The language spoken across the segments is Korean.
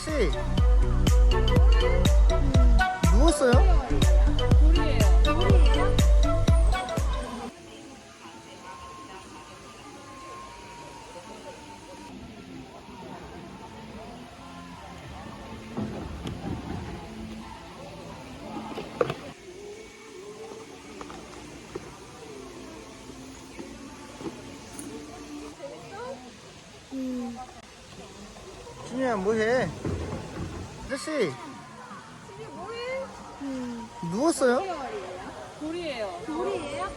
아저씨 누웠어요? 준이야 뭐해? 아저씨 누웠어요? 돌이에요. 돌이에요?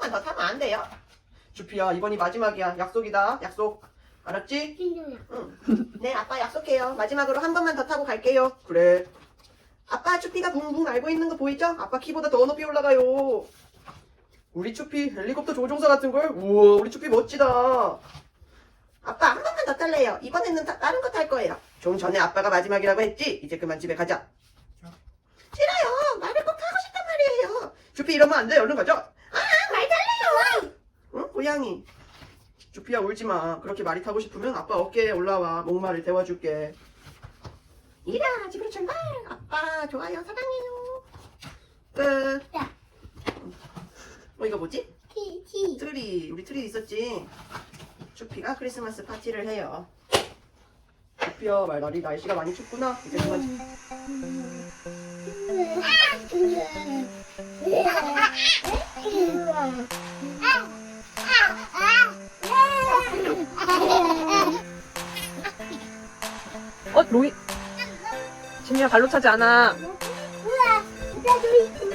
번만 더 타면 안 돼요? 주피야 이번이 마지막이야. 약속이다. 약속. 알았지? 응. 네 아빠 약속해요. 마지막으로 한 번만 더 타고 갈게요. 그래. 아빠 추피가 붕붕 알고 있는 거 보이죠? 아빠 키보다 더 높이 올라가요. 우리 추피 헬리콥터 조종사 같은 걸? 우와 우리 추피 멋지다. 아빠 한 번만 더 탈래요. 이번에는 다, 다른 거 탈 거예요. 좀 전에 아빠가 마지막이라고 했지? 이제 그만 집에 가자. 싫어요. 말을 꼭 하고 싶단 말이에요. 주피 이러면 안 돼. 얼른 가자. 고양이. 주피야 울지 마. 그렇게 말이 타고 싶으면 아빠 어깨에 올라와. 목말을 데워줄게. 이라 집으로 출발. 아빠 좋아요. 사랑해요. 끝. 야. 어 이거 뭐지? 티, 티. 트리. 우리 트리 있었지. 주피가 크리스마스 파티를 해요. 주피야 말날이 날씨가 많이 춥구나. 이제 그만. 집- 어, 로이. 진이야 발로 차지 않아. 우와, 나도 있어.